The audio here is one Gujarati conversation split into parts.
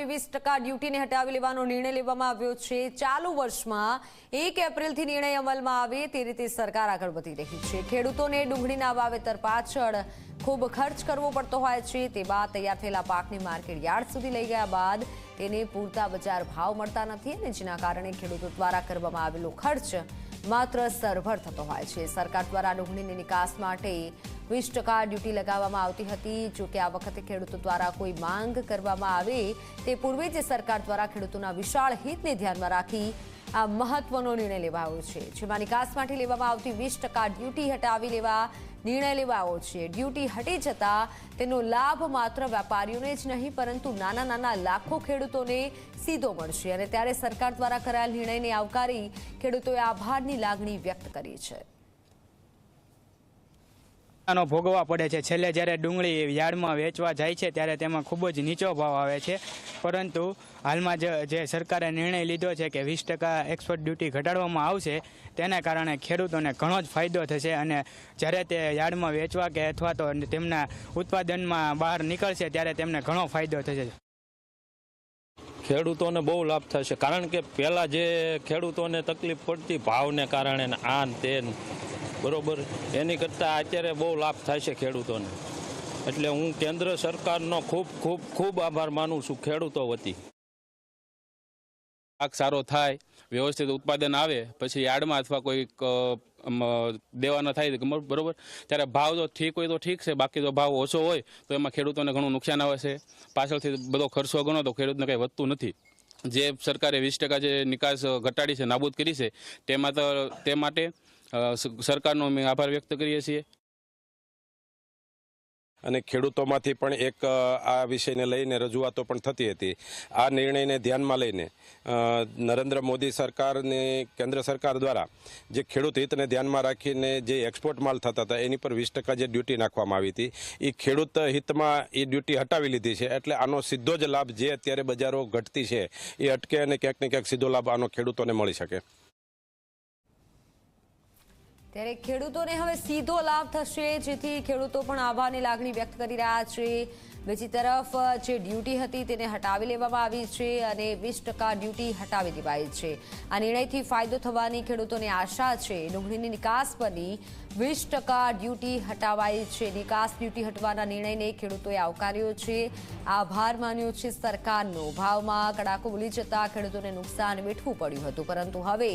આવેલી વીસ ટકા ડ્યુટીને હટાવી લેવાનો નિર્ણય લેવામાં આવ્યો છે. ચાલુ વર્ષમાં એક એપ્રિલથી નિર્ણય અમલમાં આવે તે રીતે સરકાર આગળ વધી રહી છે. ખેડૂતોને ડુંગળીના વાવેતર પાછળ ખૂબ ખર્ચ કરવો પડતો હોય છે. તે બાદ તૈયાર થયેલા પાકને માર્કેટ યાર્ડ સુધી લઈ ગયા બાદ તેને પૂરતા બજાર ભાવ મળતા નથી અને જેના કારણે ખેડૂતો દ્વારા કરવામાં આવેલો ખર્ચ માત્ર સરભર થતો હોય છે. સરકાર દ્વારા ડુંગળીની નિકાસ માટે વીસ ટકા ડ્યુટી લગાવવામાં આવતી હતી. જો કે આ વખતે ખેડૂતો દ્વારા કોઈ માંગ કરવામાં આવે તે પૂર્વે જ સરકાર દ્વારા ખેડૂતોના વિશાળ હિતને ધ્યાનમાં રાખી આ મહત્વનો નિર્ણય લેવાયો છે. જેમાં નિકાસ માટે લેવામાં આવતી વીસ ટકા ડ્યુટી હટાવી લેવા નિર્ણય લેવાયો છે. ડ્યુટી હટી જતા તેનો લાભ માત્ર વેપારીઓને જ નહીં, પરંતુ નાના નાના લાખો ખેડૂતોને સીધો મળશે. અને ત્યારે સરકાર દ્વારા કરાયેલ નિર્ણયને આવકારી ખેડૂતોએ આભારની લાગણી વ્યક્ત કરી છે. નો ભોગવવા પડે છે. છેલ્લે જ્યારે ડુંગળી યાર્ડમાં વેચવા જાય છે, ત્યારે તેમાં ખૂબ જ નીચો ભાવ આવે છે. પરંતુ હાલમાં જે સરકારે નિર્ણય લીધો છે કે વીસ ટકા એક્સપોર્ટ ડ્યુટી ઘટાડવામાં આવશે, તેના કારણે ખેડૂતોને ઘણો જ ફાયદો થશે અને જ્યારે તે યાર્ડમાં વેચવા કે અથવા તો તેમના ઉત્પાદનમાં બહાર નીકળશે, ત્યારે તેમને ઘણો ફાયદો થશે. ખેડૂતોને બહુ લાભ થશે. કારણ કે પહેલાં જે ખેડૂતોને તકલીફ પડતી ભાવને કારણે આ તે બરોબર? એની કરતાં અત્યારે બહુ લાભ થાય છે ખેડૂતોને. એટલે હું કેન્દ્ર સરકારનો ખૂબ ખૂબ ખૂબ આભાર માનું છું ખેડૂતો વતી. પાક સારો થાય, વ્યવસ્થિત ઉત્પાદન આવે, પછી યાર્ડમાં અથવા કોઈ દેવાના થાય બરોબર? ત્યારે ભાવ જો ઠીક હોય તો ઠીક છે, બાકી તો ભાવ ઓછો હોય, તો એમાં ખેડૂતોને ઘણું નુકસાન આવે છે. પાછળથી બધો ખર્ચો ગણો તો ખેડૂતને કંઈ વધતું નથી. જે સરકારે વીસ ટકા જે નિકાસ ઘટાડી છે, નાબૂદ કરી છે, તેમાં તો, તે માટે સરકારનો અમે આભાર વ્યક્ત કરીએ છીએ. અને ખેડૂતોમાંથી પણ એક આ વિષયને લઈને રજૂઆતો પણ થતી હતી. આ નિર્ણયને ધ્યાનમાં લઈને નરેન્દ્ર મોદી સરકારની, કેન્દ્ર સરકાર દ્વારા જે ખેડૂત હિતને ધ્યાનમાં રાખીને જે એક્સપોર્ટ માલ થતા હતા, એની પર વીસ ટકા જે ડ્યુટી નાખવામાં આવી હતી એ ખેડૂત હિતમાં એ ડ્યુટી હટાવી લીધી છે, એટલે આનો સીધો જ લાભ જે અત્યારે બજારો ઘટતી છે એ અટકે અને ક્યાંક ને ક્યાંક સીધો લાભ આનો ખેડૂતોને મળી શકે. ત્યારે ખેડૂતોને હવે સીધો લાભ થશે, જેથી ખેડૂતો પણ આભારની લાગણી વ્યક્ત કરી રહ્યા છે. બીજી તરફ, જે ડ્યુટી હતી તેને હટાવી લેવામાં આવી છે અને વીસ ટકા ડ્યુટી હટાવી દેવાઈ છે. આ નિર્ણયથી ફાયદો થવાની ખેડૂતોને આશા છે. ડુંગળીની નિકાસ પરની વીસ ટકા ડ્યુટી હટાવાઈ છે. નિકાસ ડ્યુટી હટવાના નિર્ણયને ખેડૂતોએ આવકાર્યો છે. આભાર માન્યો છે સરકારનો. ભાવમાં કડાકો ભૂલી જતા ખેડૂતોને નુકસાન વેઠવું પડ્યું હતું. પરંતુ હવે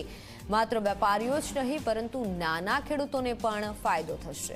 માત્ર વેપારીઓ જ નહીં, પરંતુ નાના ખેડૂતોને પણ ફાયદો થશે.